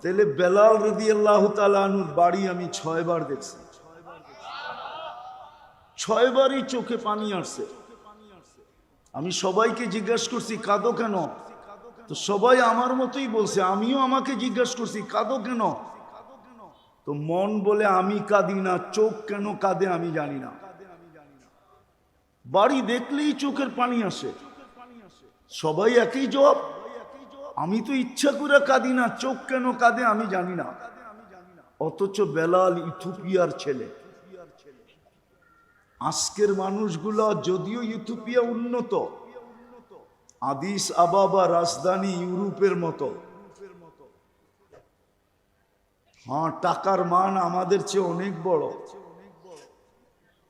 তাহলে বেলাল রদি আল্লাহ তালুর বাড়ি আমি ছয়বার দেখছি। ছয়বারই চোখে পানি আসছে। আমি সবাইকে জিজ্ঞাসা করছি, কাঁদো কেন? তো সবাই আমার মতোই বলছে, আমিও আমাকে জিজ্ঞাসা করছি, কাঁদো কেন? তো মন বলে, আমি কাঁদি না, চোখ কেন কাঁদে আমি জানি না। বাড়ি দেখলেই চোখের পানি আসে। সবাই একই জবাব আমি তো ইচ্ছা করে কাঁদি না, চোখ কেন কাঁদে আমি জানি না। অথচ বেলাল ইথুপিয়ার ছেলে। আজকের মানুষগুলো যদিও ইথুপিয়া উন্নত, আদিস আবাবা রাজধানী ইউরোপের মতো। হ্যাঁ টাকার মান আমাদের চেয়ে অনেক বড়।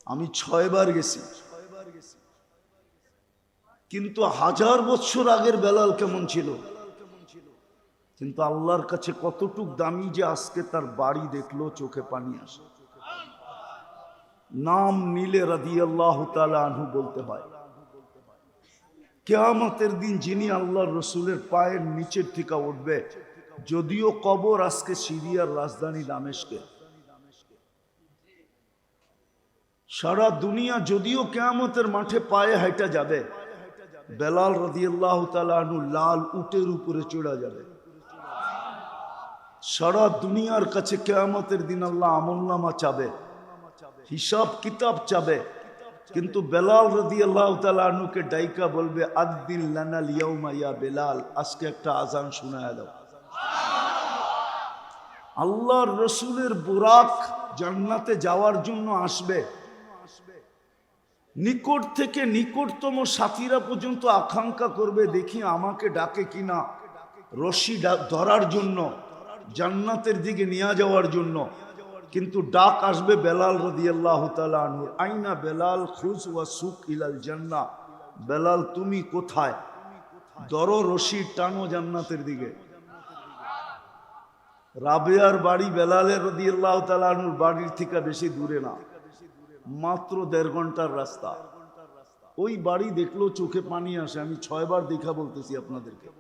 আমি ছয়বার গেছি। কিন্তু হাজার বছর আগের বেলাল কেমন ছিল? কিন্তু আল্লাহর কাছে কতটুক দামি যে আজকে তার বাড়ি দেখল, চোখে পানি আসে। নাম নিলে রাদি আল্লাহ আনহু বলতে হয়, কেয়ামতের দিন যিনি আল্লাহর রসুলের পায়ের নিচের থেকে উঠবে, যদিও কবর আজকে সিরিয়ার রাজধানী দামেশকে সারা দুনিয়া যদিও কেয়ামতের মাঠে পায়ে হাইটা যাবে, বেলাল রদিয়াল্লাহ তালু লাল উটের উপরে চড়া যাবে। সারা দুনিয়ার কাছে কেয়ামতের দিন আল্লাহ আমলনামা চাবে, হিসাব কিতাব চাবে। কিন্তু বেলাল রদি আল্লাহ তালুকে ডাইকা বলবে আদিন লানাল ইয়া বেলাল, আজকে একটা আজান শোনায় দাও। আল্লাহর রসুলের বুরাক জান্নাতে যাওয়ার জন্য আসবে। নিকট থেকে নিকটতম সাথীরা পর্যন্ত আকাঙ্ক্ষা করবে, দেখি আমাকে ডাকে কিনা, রশি ধরার জন্য। জান্নাতের দিকে নিয়ে যাওয়ার জন্য। কিন্তু ডাক আসবে বেলাল রদিয়াল্লাহ তালুর আইনা বেলাল খুশ ওয়া সুখ ইলাল জান্না বেলাল, তুমি কোথায়? দর, রশি টানো জান্নাতের দিকে। রাবেয়ার বাড়ি বেলালের রদিয়াল্লাহ তালুর বাড়ির থেকে বেশি দূরে না। মাত্র দেড় ঘণ্টার রাস্তা। ওই বাড়ি দেখল চোখে পানি আসে। আমি ছয়বার দেখা বলতেছি আপনাদেরকে।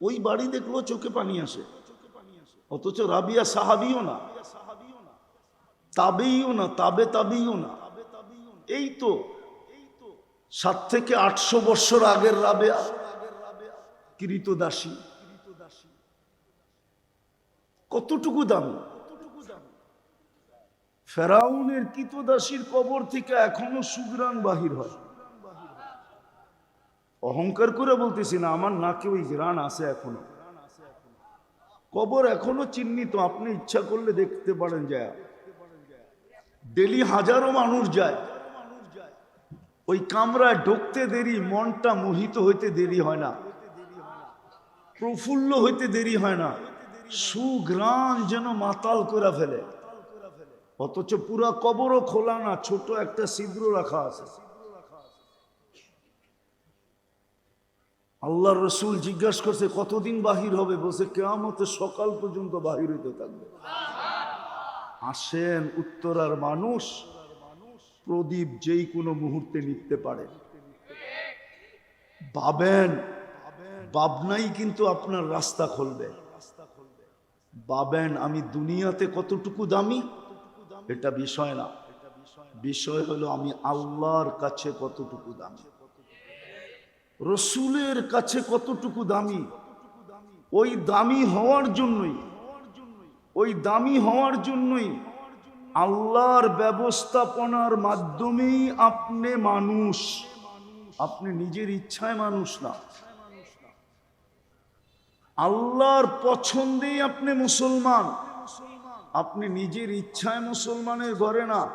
ওই বাড়ি দেখল চোখে পানি আসে। অথচ রাবিয়া সাহাবিও না। তাবেইও না, তাবে তাবেইও না। এই তো সাত থেকে আটশো বৎসর আগের রাবেয়া কৃতদাসী কতটুকু দামি। ফেরাউনের কিতদাসীর কবর থেকে এখনও সুগ্রাণ বাহির হয়। অহংকার করে বলতেছি না, আমার নাকে ওই গ্রাণ আছে এখনও। কবর এখনও চিহ্নিত, আপনি ইচ্ছা করলে দেখতে পারেন যায়। ডেলি হাজারো মানুষ যায়। ওই কামরায় ঢুকতে দেরি, মনটা মোহিত হইতে দেরি হয় না। প্রফুল্ল হইতে দেরি হয় না। সুগ্রাণ যেন মাতাল করে ফেলে। অথচ পুরা কবরও খোলা না, ছোট একটা ছিদ্র রাখা আছে। আল্লাহ রসুল জিজ্ঞাসা করছে, কতদিন বাহির হবে? বসে কেয়ামতে সকাল পর্যন্ত বাহির হইতে থাকবে। আসেন উত্তরার মানুষ, প্রদীপ যেই কোনো মুহূর্তে নিতে পারে। ভাবেন, ভাবনাই কিন্তু আপনার রাস্তা খুলবে। ভাবেন, আমি দুনিয়াতে কতটুকু দামি? এটা বিষয় না। বিষয় হলো, আমি আল্লাহর কাছে কতটুকু দামি? রসুলের কাছে কতটুকু দামি? ওই দামি হওয়ার জন্যই। ওই দামি হওয়ার জন্যই আল্লাহর ব্যবস্থাপনার মাধ্যমেই আপনি মানুষ। আপনি নিজের ইচ্ছায় মানুষ না। আল্লাহর পছন্দেই আপনি মুসলমান। আপনি নিজের ইচ্ছায় মুসলমানের ঘরে না।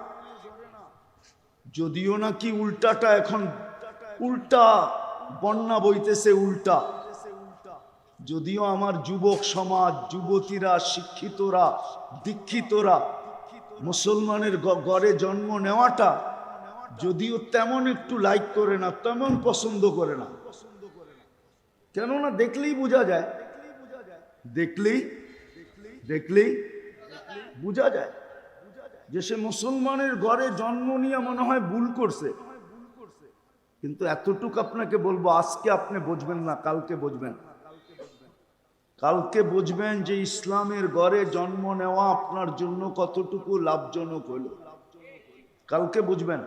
যদিও নাকি উল্টাটা এখন উল্টা বন্যা বইতেছে উল্টা। যদিও আমার যুবক সমাজ, যুবতীরা, শিক্ষিতরা, দীক্ষিতরা মুসলমানের গড়ে জন্ম নেওয়াটা যদিও তেমন একটু লাইক করে না, তেমন পছন্দ করে না। কেননা দেখলেই বোঝা যায়, দেখলেই দেখলেই বোঝা যায় যে সে মুসলমানের ঘরে জন্ম নিয়ে মনে হয় ভুল করছে। কিন্তু এতটুকু আপনাকে বলব, আজকে আপনি বুঝবেন না, কালকে বুঝবেন। কালকে বুঝবেন যে ইসলামের গড়ে জন্ম নেওয়া আপনার জন্য কতটুকু লাভজনক হলো। কালকে বুঝবেন।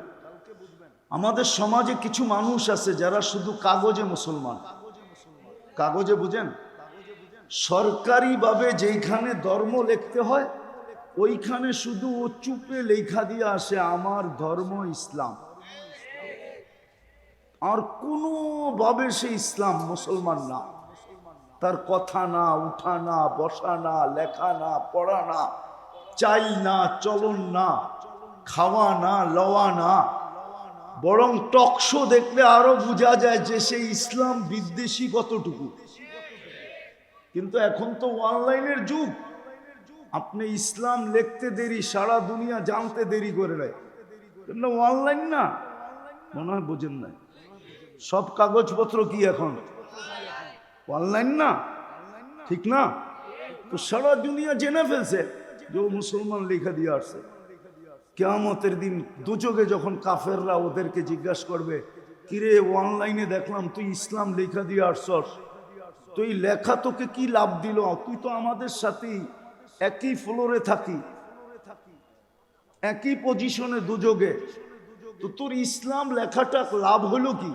আমাদের সমাজে কিছু মানুষ আছে যারা শুধু কাগজে মুসলমান। কাগজে বুঝেন? সরকারিভাবে যেইখানে ধর্ম লিখতে হয়, ওইখানে শুধু ও চুপে লেখা দিয়ে আসে, আমার ধর্ম ইসলাম। আর কোনোভাবে সে ইসলাম মুসলমান না। তার কথা না, উঠা না, বসা না, লেখা না, পড়া না, চাই না, চলন না, খাওয়া না, লওয়া না, বরং টকশো দেখলে আরও বোঝা যায় যে সে ইসলাম বিদ্বেষী কতটুকু। কিন্তু এখন তো অনলাইনের যুগ। আপনি ইসলাম লিখতে দেরি, সারা দুনিয়া জানতে দেরি করে কেন অনলাইন না। মনে হয় বোঝেন না সব কাগজপত্র কি এখন? অনলাইন না? ঠিক না? তো সারা দুনিয়া জেনে ফেলছে যে ও মুসলমান লেখা দিয়ে আসছে। কেয়ামতের দিন দুচোখে যখন কাফেররা ওদেরকে জিজ্ঞাসা করবে, কিরে, অনলাইনে দেখলাম তুই ইসলাম লেখা দিয়ে আসছস। তুই লেখা তোকে কি লাভ দিল? তুই তো আমাদের সাথেই একই ফ্লোরে থাকি। একই পজিশনে দুযোগে তো তোর ইসলাম লেখাটা লাভ হলো কি?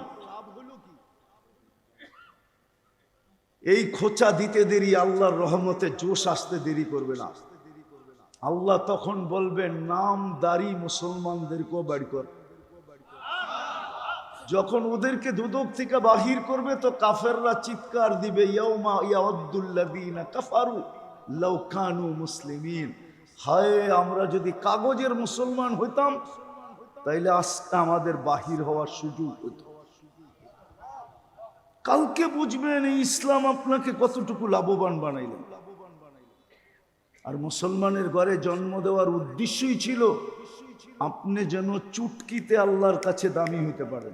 এই খোঁচা দিতে দেরি, আল্লাহর রহমতে জোশ আসতে দেরি করবে না। আল্লাহ তখন বলবেন, নাম দাড়ি মুসলমানদেরকেও বাড়ি কর। যখন ওদেরকে দুদক থেকে বাহির করবে, তো কাফেররা চিৎকার দিবে মুসলিমিন। হায়, আমরা যদি কাগজের মুসলমান হইতাম, তাইলে আজকে আমাদের বাহির হওয়ার সুযোগ হতো কালকে বুঝবেন এই ইসলাম আপনাকে কতটুকু লাভবান বানাইলেন আর মুসলমানের ঘরে জন্ম দেওয়ার উদ্দেশ্যই ছিল, আপনি যেন চুটকিতে আল্লাহর কাছে দামি হইতে পারেন।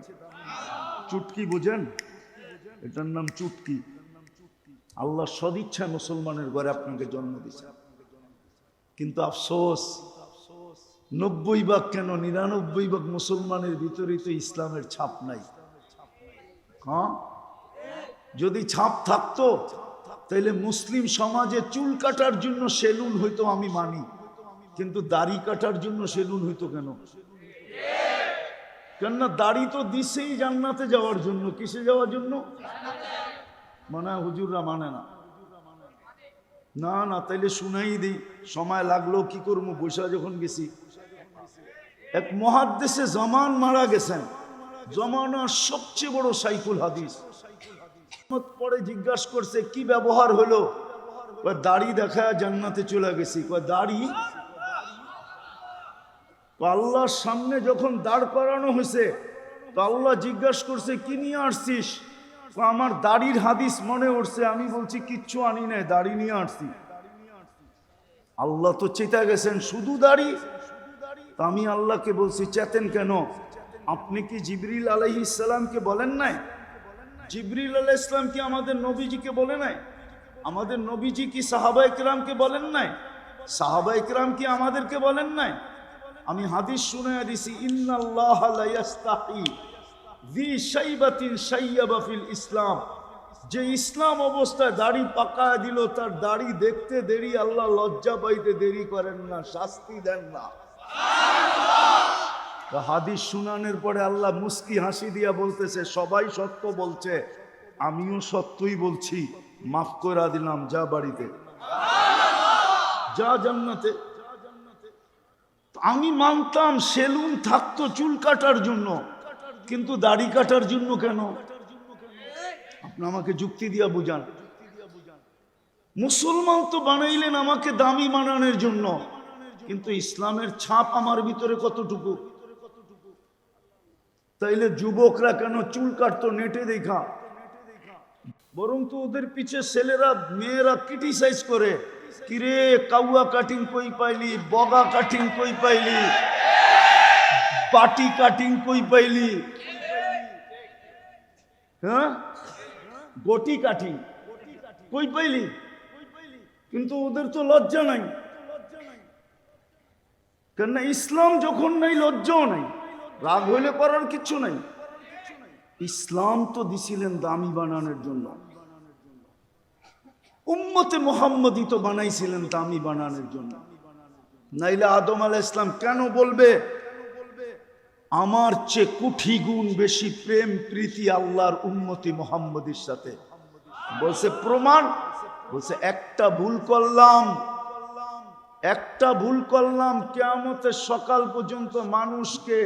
চুটকি বুঝেন? এটার নাম চুটকি। আল্লাহ সদিচ্ছা মুসলমানের ঘরে আপনাকে জন্ম দিয়েছে। কিন্তু আফসোস, নব্বই ভাগ কেন নিরানব্বই ভাগ মুসলমানের ভিতরেই তো ইসলামের ছাপ নাই। হ্যাঁ? যদি ছাপ থাকতো তাহলে মুসলিম সমাজে চুল কাটার জন্য সেলুন হইতো আমি মানি, কিন্তু দাড়ি কাটার জন্য সেলুন হইতো কেন? কেননা দাড়ি তো দিছেই জান্নাতে যাওয়ার জন্য, কিসে যাওয়ার জন্য? মানে হুজুররা মানে না। না না, তাইলে শুনাই দিই, সময় লাগল, কি করব? বৈশা যখন গেছি, এক মহাদ্দেশে জমান মারা গেছেন। জমানার সবচেয়ে বড় সাইকুল হাদিস। পরে জিজ্ঞাসা করছে, কি ব্যবহার হলো? দাড়ি দেখা জান্নাতে চলে গেছি। দাড়ি? আল্লাহর সামনে যখন দাঁড় করানো হয়েছে, তো আল্লাহ জিজ্ঞাসা করছে, কি নিয়ে আসছিস? আমার দাড়ির হাদিস মনে উঠছে। আমি বলছি, কিচ্ছু আনি নাই, দাড়ি নিয়ে আসছি। আল্লাহ তো চেতা গেছেন, শুধু দাড়ি? আমি আল্লাহকে বলছি, চেতেন কেন? আপনি কি জিবরিল আলহি ইসলামকে বলেন নাই? জিবরিল আলাহ ইসলাম কি আমাদের নবীজিকে বলে নাই? আমাদের নবীজি কি সাহাবা ইকরামকে বলেন নাই? সাহাবা ইকরাম কি আমাদেরকে বলেন নাই? আমি হাদিস শুনে দিছি ফিল ইসলাম। যে ইসলাম অবস্থায় দাড়ি পাকায় দিল, তার দাড়ি দেখতে দেরি, আল্লাহ লজ্জা পাইতে দেরি করেন না, শাস্তি দেন না। হাদিস শুনানোর পরে আল্লাহ মুস্কি হাসি দিয়া বলতেছে, সবাই সত্য বলছে, আমিও সত্যই বলছি, মাফ করে দিলাম, যা বাড়িতে। যা জান্নাতে। আমি মানতাম সেলুন থাকতো চুল কাটার জন্য, কিন্তু দাড়ি কাটার জন্য কেন? আপনি আমাকে যুক্তি দিয়া বুঝান। মুসলমান তো বানাইলেন আমাকে দামি বানানোর জন্য, কিন্তু ইসলামের ছাপ আমার ভিতরে কতটুকু? তাইলে যুবকরা কেন চুল কাটতো নেটে দেখা? বরং তো ওদের পিছে ছেলেরা, মেয়েরা ক্রিটিসাইজ করে। কিরে, কাউয়া কাটিং কই পাইলি? বগা কাটিং কই পাইলি? পাটি কাটিং কই পাইলি? হ্যাঁ? গটি কাটিং কই পাইলি? কিন্তু ওদের তো লজ্জা নাই। কেননা ইসলাম যখন নাই, লজ্জাও নাই। রাগ হইলে করার কিচ্ছু নাই। ইসলাম তো দিছিলেন দামি বানানোর জন্য। উম্মতে মোহাম্মদই তো বানাইছিলেন দামি বানানোর জন্য। নাইলে আদম আলাহ ইসলাম কেন বলবে, আমার চেয়ে কুঠি গুণ বেশি প্রেম, প্রীতি আল্লাহর উন্মতি মোহাম্মদের সাথে। বলছে, প্রমাণ? বলছে, একটা ভুল করলাম, একটা ভুল করলাম, কেয়ামতের সকাল পর্যন্ত মানুষকে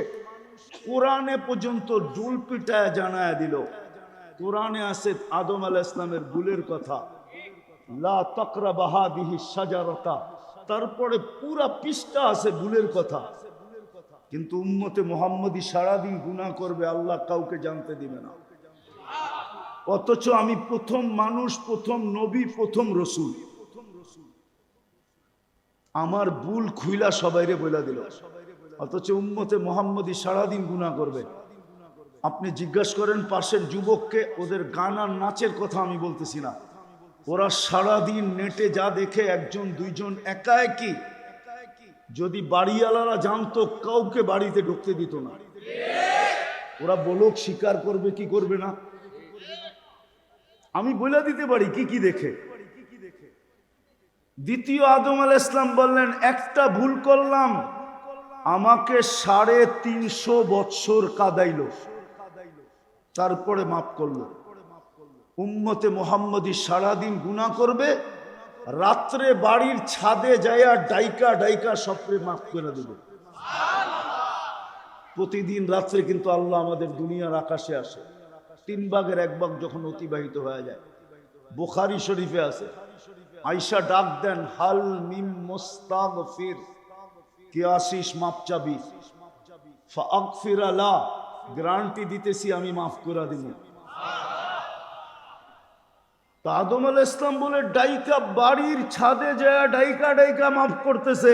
কোরআনে পর্যন্ত ডুল পিটায় জানায় দিল। কোরআনে আছে আদম আলাহ ইসলামের ভুলের কথা। তারপরে পুরা পৃষ্ঠা আছে ভুলের কথা। কিন্তু উম্মতে মোহাম্মদী সারাদিন গুনাহ করবে, আল্লাহ কাউকে জানতে দিবে না। অথচ আমি প্রথম মানুষ, প্রথম নবী, প্রথম রসুল। আমার ভুল খুইলা সবাইরে বইলা দিল। অথচ উম্মতে মোহাম্মদী সারাদিন গুনাহ করবে। আপনি জিজ্ঞাসা করেন পাশের যুবককে, ওদের গান আর নাচের কথা আমি বলতেছি না। ওরা সারাদিন নেটে যা দেখে একজন, দুইজন একা একই যদি বাড়িওয়ালারা জানতো, কাউকে বাড়িতে ঢুকতে দিত না। ওরা বলক স্বীকার করবে, কি করবে না? আমি বলে দিতে পারি, কি কি দেখে? দ্বিতীয় আদম আল ইসলাম বললেন, একটা ভুল করলাম। আমাকে সাড়ে তিনশো বৎসর কাদাইল। তারপরে মাফ করল। উম্মতে মোহাম্মদী সারাদিন গুণা করবে, রাত্রে বাড়ির ছাদে যাইয়া ডাইকা ডাইকা সপরে মাফ করে দেবে। প্রতিদিন রাত্রে কিন্তু আল্লাহ আমাদের দুনিয়ার আকাশে আসে। তিন ভাগের এক ভাগ যখন অতিবাহিত হয়ে যায়। বোখারি শরীফে আছে। আইসা ডাক দেন, হাল মিম মোস্তাগ ফির কে আসিস চাবি। গ্রান্টি দিতেছি আমি, মাফ করে দিব। আদম আল ইসলাম বলে, ডাইকা বাড়ির ছাদে যায় ডাইকা ডাইকা মাফ করতেছে।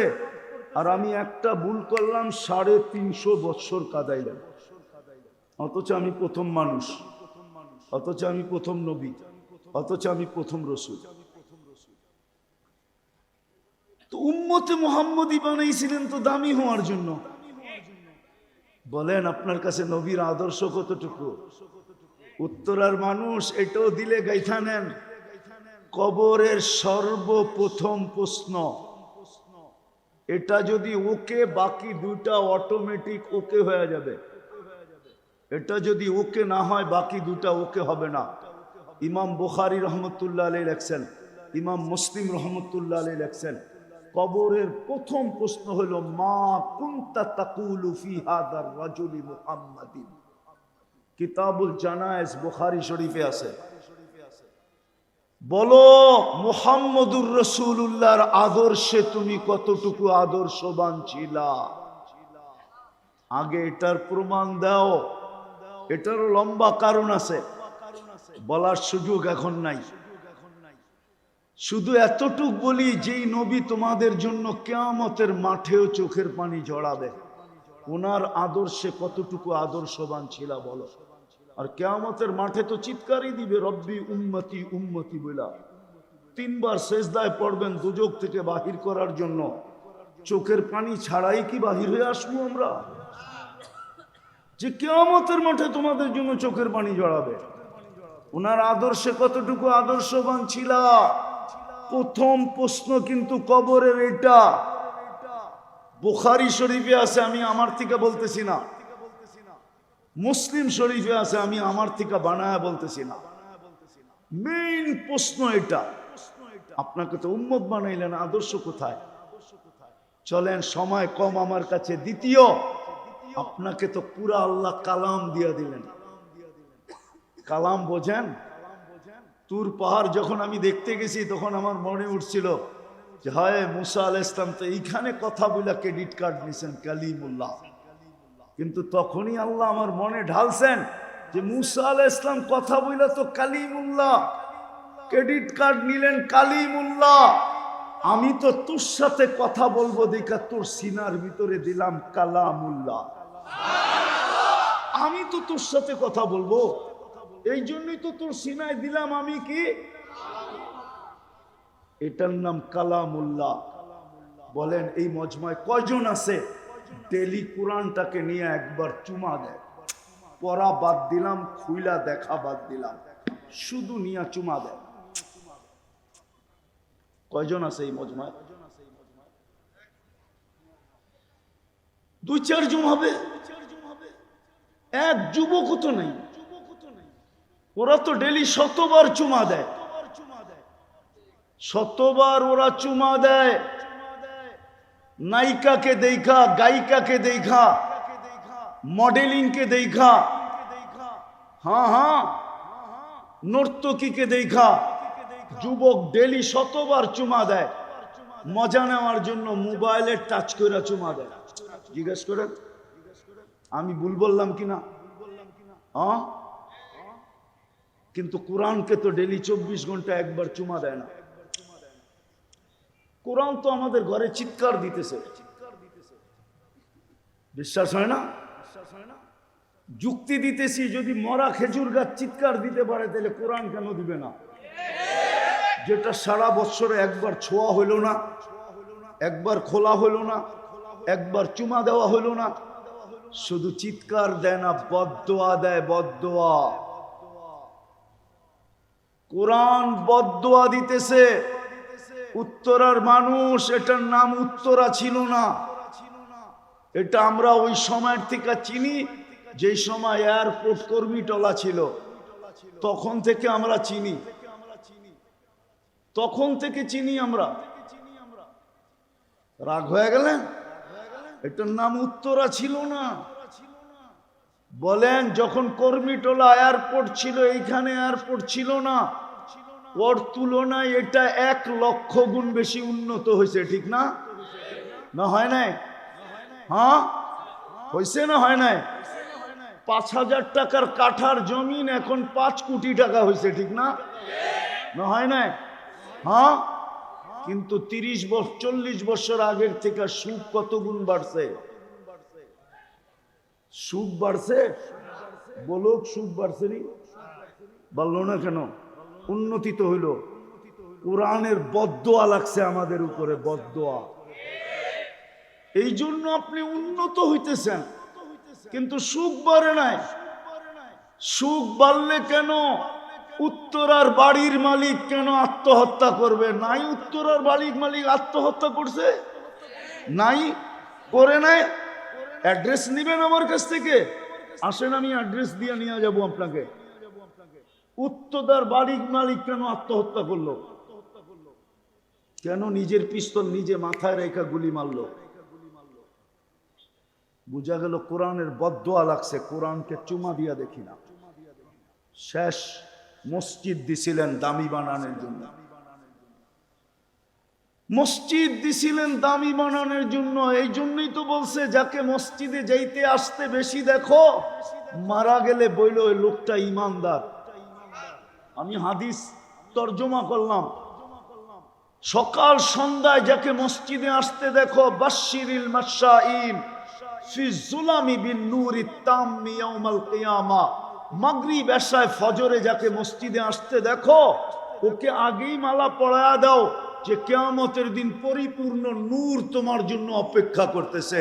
আর আমি একটা ভুল করলাম, সাড়ে তিনশো বৎসর কাদাইলাম। অথচ আমি প্রথম মানুষ। অথচ আমি প্রথম নবী। অথচ আমি প্রথম রসুল। তো উম্মতে মোহাম্মদী বানাইছিলেন তো দামি হওয়ার জন্য। বলেন আপনার কাছে নবীর আদর্শ কতটুকু? উত্তরার মানুষ এটাও দিলে গাইথা নেন। কবরের সর্বপ্রথম প্রশ্ন, এটা যদি ওকে, বাকি দুটা অটোমেটিক ওকে হয়ে যাবে। এটা যদি ওকে না হয়, বাকি দুটা ওকে হবে না। ইমাম বুখারি রহমতুল্লাহ আলী লেখছেন, ইমাম মুসলিম রহমতুল্লাহ আলী লেখছেন কবরের প্রথম প্রশ্ন হলো, মা কুন্তা তাকুলু ফি হাদার রাজুলি মুহাম্মাদিন? কিতাবুল জানায়েজ বুখারি শরীফে আছে। বলো, মুহাম্মদুর রসুল্লাহর আদর্শে তুমি কতটুকু আদর্শবান ছিলা? আগে এটার প্রমাণ দাও। এটারও লম্বা কারণ আছে। বলার সুযোগ এখন নাই। শুধু এতটুক বলি, যেই নবী তোমাদের জন্য কেয়ামতের মাঠেও চোখের পানি জড়াবে, ওনার আদর্শে কতটুকু আদর্শবান ছিল বলো। আর কেয়ামতের মাঠে তো চিৎকারই দিবে, রব্বি উম্মতি উম্মতি বলা। তিনবার শেষদায় পড়বেন দুযোগ থেকে বাহির করার জন্য। চোখের পানি ছাড়াই কি বাহির হয়ে আসব আমরা? যে কেয়ামতের মাঠে তোমাদের জন্য চোখের পানি জড়াবে, ওনার আদর্শে কতটুকু আদর্শবান ছিল? প্রথম প্রশ্ন কিন্তু কবরের এটা। বুখারি শরীফে আছে, আমি আমার থেকে বলতেছি না। মুসলিম শরীফে আছে, আমি আমার থেকে বানায় বলতেছি না। মেইন প্রশ্ন এটা। আপনাকে তো উম্মত বানাইলেন, আদর্শ কোথায়? চলেন, সময় কম আমার কাছে। দ্বিতীয়, আপনাকে তো পুরা আল্লাহ কালাম দিয়া দিলেন। কালাম বোঝেন? তুর পাহাড় যখন আমি দেখতে গেছি, তখন আমার মনে উঠছিল যে, হয় মুসা আল ইসলাম তো এইখানে কথা বলে ক্রেডিট কার্ড নিছেন, কালিমুল্লাহ। কিন্তু তখনই আল্লাহ আমার মনে ঢালছেন যে, মুসা আল ইসলাম কথা বইলা তো কালিমুল্লাহ। ক্রেডিট কার্ড নিলেন কালিমুল্লাহ। আমি তো তোর সাথে কথা বলব দেখা তোর সিনার ভিতরে দিলাম কালামুল্লাহ। আমি তো তোর সাথে কথা বলব। এই জন্যই তো তোর সিনায় দিলাম আমি কি? এটার নাম কালামুল্লাহ। বলেন, এই মজমায় কয়জন আছে? ডেলি কোরআনটাকে নিয়ে একবার চুমা দেয়। পড়া বাদ দিলাম, খুইলা দেখা বাদ দিলাম। শুধু নিয়ে চুমা দেয়। কয়জন আছে এই মজমায়? দুই চারজন হবে। এক যুবকও তো নেই। ওরা তো ডেলি শতবার চুমা দেয়। শতবার ওরা চুমা দেয়। নায়িকাকে দেখা, গায়িকাকে দেখা, মডেলিংকে দেখা। হ্যাঁ হ্যাঁ। নর্তকীকে দেখা। যুবক ডেলি শতবার চুমা দেয়। মজা নেওয়ার জন্য মোবাইলে টাচ করে চুমা দেয়। জিজ্ঞেস করেন? আমি ভুল বললাম কিনা? হ্যাঁ? কিন্তু কোরআনকে তো ডেলি চব্বিশ ঘণ্টা একবার চুমা দেয় না। কোরআন তো আমাদের ঘরে চিৎকার দিতেছে। বিশ্বাস হয় না? যুক্তি দিতেছি, যদি মরা খেজুর গাছ চিৎকার দিতে পারে, তাহলে কোরআন কেন দিবে না? যেটা সারা বছরে একবার ছোঁয়া হইল না, একবার খোলা হইল না, একবার চুমা দেওয়া হইল না, শুধু চিৎকার দেয় না বদোয়া দেয় বদোয়া কোরআন বদোয়া দিতেছে। উত্তরার মানুষ, এটার নাম উত্তরা ছিল না। এটা আমরা ওই সময়ের থেকে চিনি যেই সময় এয়ারপোর্ট কর্মী টলা ছিল। তখন থেকে আমরা চিনি। তখন থেকে চিনি আমরা। রাগ হয়ে গেলেন এটার নাম উত্তরা ছিল না। বলেন, যখন কর্মীটোলা এয়ারপোর্ট ছিল, এইখানে এয়ারপোর্ট ছিল না। ওর তুলনায় এটা এক লক্ষ গুণ বেশি উন্নত হয়েছে, ঠিক না? না হয় নাই? হ্যাঁ? হয়েছে না হয় নাই? পাঁচ হাজার টাকার কাঠার জমিন এখন পাঁচ কোটি টাকা হয়েছে, ঠিক না? না হয় নাই? হ্যাঁ? কিন্তু তিরিশ বছর চল্লিশ বছর আগের থেকে সুখ কত গুণ বাড়ছে? সুখ বাড়ছে? বলুক, সুখ বাড়ছে নি? বলল না কেন? উন্নতি তো হইল। কোরআনের বদোয়া লাগছে আমাদের উপরে বদোয়া এই জন্য আপনি উন্নত হইতেছেন। কিন্তু সুখ বাড়ে নাই। সুখ বাড়লে কেন? উত্তরার বাড়ির মালিক কেন আত্মহত্যা করবে? নাই উত্তরার বাড়ির মালিক আত্মহত্যা করছে? নাই? করে নাই? অ্যাড্রেস নিবেন আমার কাছ থেকে? আসেন, আমি অ্যাড্রেস দিয়ে নিয়ে যাব আপনাকে। উত্তরার বাড়ির মালিক কেন আত্মহত্যা করল? কেন নিজের পিস্তল নিজে মাথায় রেখা গুলি মারলো? বুঝা গেল কোরআনের বদোয়া লাগছে, কোরআনকে চুমা দিয়া দেখি না। শেষ মসজিদ দিছিলেন দামি বানানোর জন্য। মসজিদ দিছিলেন দামি বানানোর জন্য, এই জন্যই তো বলছে, যাকে মসজিদে যাইতে আসতে বেশি দেখো, মারা গেলে বইল ওই লোকটা ইমানদার। আমি হাদিস তর্জমা করলাম। সকাল সন্ধ্যায় যাকে মসজিদে আসতে দেখো বাশিরিল মাসাইন এশায় ফজরে যাকে মসজিদে আসতে দেখো, ওকে আগেই মালা পড়ায়া দাও। যে কেয়ামতের দিন পরিপূর্ণ নূর তোমার জন্য অপেক্ষা করতেছে।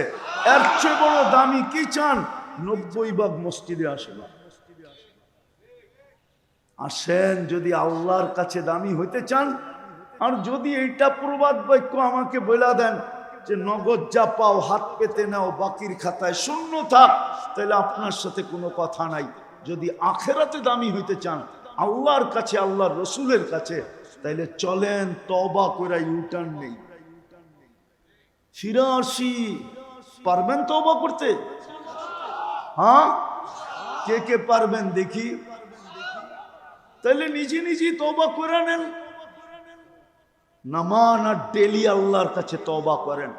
এর চেয়ে বড় দামি কি চান? নব্বই ভাগ মসজিদে আসে না। আসেন যদি আল্লাহর কাছে দামি হইতে চান, আর যদি এইটা প্রবাদ বাক্য আমাকে বলা দেন যে নগদ যা পাও হাত পেতে নাও, বাকির খাতায় শূন্য থাক, তাহলে আপনার সাথে কোনো কথা নাই। যদি আখেরাতে দামি হইতে চান, আল্লাহর কাছে, আল্লাহর রসুলের কাছে তাইলে চলেন তবা করে ইউটার্ন নেই। আসি। পারবেন তবা করতে? হ্যাঁ? কে কে পারবেন দেখি। তাহলে নিজে নিজে তবা করে নেন। নামান আর ডেলি আল্লাহর কাছে তবা করেন।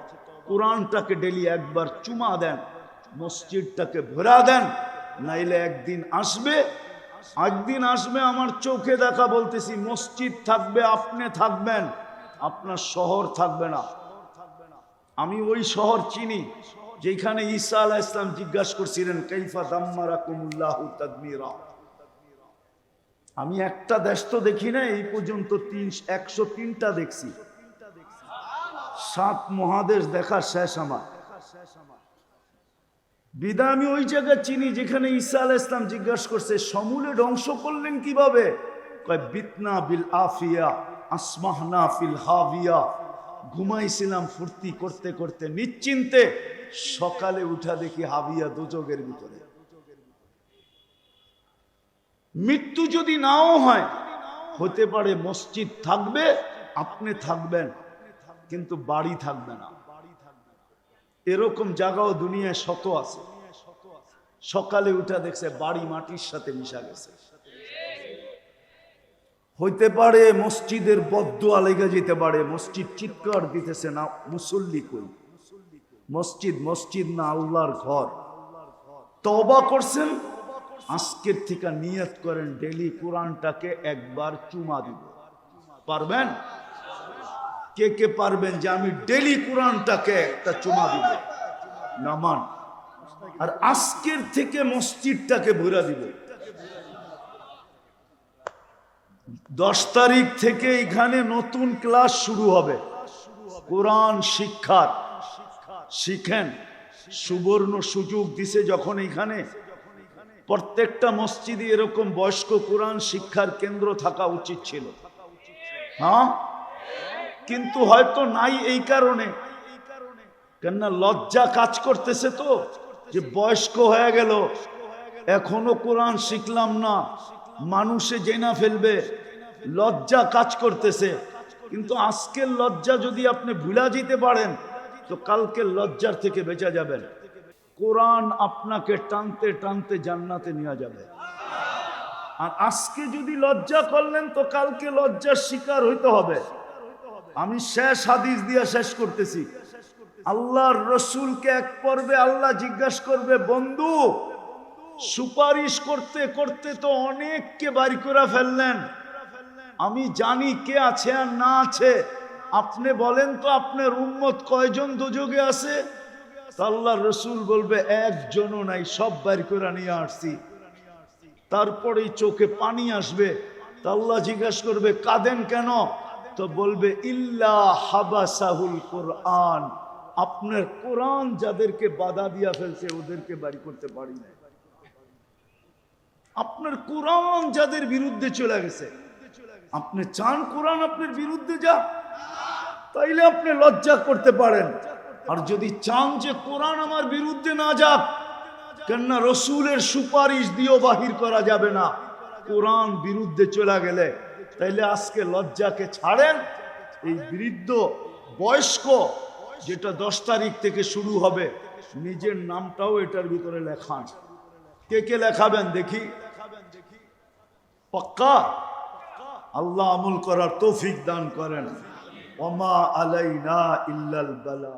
কোরআনটাকে ডেলি একবার চুমা দেন। মসজিদটাকে ভরা দেন। নাইলে একদিন আসবে। একদিন আসবে আমার চোখে দেখা বলতেছি, মসজিদ থাকবে, আপনি থাকবেন। আপনার শহর থাকবে না। আমি ওই শহর চিনি, যেখানে ঈসা আলাহ ইসলাম জিজ্ঞাসা করছিলেন কৈফা দাম্মারা কুমুল্লাহ তাদমিরা? আমি একটা দেশ তো দেখি না এই পর্যন্ত তিন, একশো তিনটা দেখছি। সাত মহাদেশ দেখা শেষ আমার। বিদা আমি ওই জায়গায় চিনি যেখানে ঈসা আল ইসলাম জিজ্ঞাসা করছে, সমূলে ধ্বংস করলেন কীভাবে? কয়, বিতনা বিল আফিয়া, আসমাহনা ফিল হাবিয়া। ঘুমাইছিলাম ফুর্তি করতে করতে নিশ্চিন্তে সকালে উঠা দেখি হাবিয়া দুযোগের ভিতরে। মৃত্যু যদি নাও হয়, হতে পারে মসজিদ থাকবে, আপনি থাকবেন, কিন্তু বাড়ি থাকবে না। এরকম জায়গাও দুনিয়ায় শত আছে। সকালে উঠা দেখছে বাড়ি মাটির সাথে মিশা গেছে। হইতে পারে মসজিদের বদুয়া লেগে যেতে পারে, মসজিদ চিৎকার দিতেছে না, মুসল্লি কই? মসজিদ মসজিদ না আল্লাহর ঘর। তবা করছেন, আজকের থেকে নিয়ত করেন ডেলি কোরআনটাকে একবার চুমা দিব। পারবেন? কে কে পারবেন যে আমি ডেলি কোরআনটাকে একটা চুমা দিব? নামান আর আজকের থেকে মসজিদটাকে ভরা দিব। দশ তারিখ থেকে এখানে নতুন ক্লাস শুরু হবে। কোরআন শিক্ষার। শিখেন। সুবর্ণ সুযোগ দিছে যখন এখানে। প্রত্যেকটা মসজিদে এরকম বয়স্ক কোরআন শিক্ষার কেন্দ্র থাকা উচিত ছিল। হ্যাঁ? কিন্তু হয়তো নাই এই কারণে। কেননা লজ্জা কাজ করতেছে তো, যে বয়স্ক হয়ে গেল। এখনও কোরআন শিখলাম না, মানুষে জেনা ফেলবে, লজ্জা কাজ করতেছে। কিন্তু আজকের লজ্জা যদি আপনি ভুলা যেতে পারেন, তো কালকের লজ্জার থেকে বেঁচে যাবেন। কোরআন আপনাকে টানতে টানতে জান্নাতে নেওয়া যাবে। আর আজকে যদি লজ্জা করলেন, তো কালকে লজ্জার শিকার হইতে হবে। আমি শেষ হাদিস দিয়ে শেষ করতেছি। আল্লাহর রসুলকে এক পর্বে আল্লাহ জিজ্ঞাসা করবে, বন্ধু, সুপারিশ করতে করতে তো অনেককে বাড়ি করে ফেললেন। আমি জানি কে আছে আর না আছে। আপনি বলেন তো আপনার উম্মত কয়জন দুযোগে আছে? আল্লাহ রসুল বলবে, একজনও নাই, সব বাড়ি করে নিয়ে আসছি। তারপরেই চোখে পানি আসবে। তা আল্লাহ জিজ্ঞাসা করবে, কাঁদেন কেন? তো বলবে, ইল্লা হাবাসাহুল কোরআন। আপনার কোরআন যাদেরকে বাধা দিয়া ফেলছে, ওদেরকে বাড়ি করতে পারি না আপনার কোরআন যাদের বিরুদ্ধে চলে গেছে, আপনি চান কোরআন আপনার বিরুদ্ধে যা তাইলে আপনি লজ্জা করতে পারেন। আর যদি চান যে কোরআন আমার বিরুদ্ধে না যাক, কেননা রসুলের সুপারিশ দিয়েও বাহির করা যাবে না। কোরআন বিরুদ্ধে চলে গেলে তাইলে আজকে লজ্জাকে ছাড়েন এই বৃদ্ধ বয়স্ক, যেটা দশ তারিখ থেকে শুরু হবে, নিজের নামটাও এটার ভিতরে লেখান। কে কে লেখাবেন দেখি? পাক্কা? আল্লাহ আমল করার তৌফিক দান করেন। ওমা আলাইনা ইল্লাল বালা।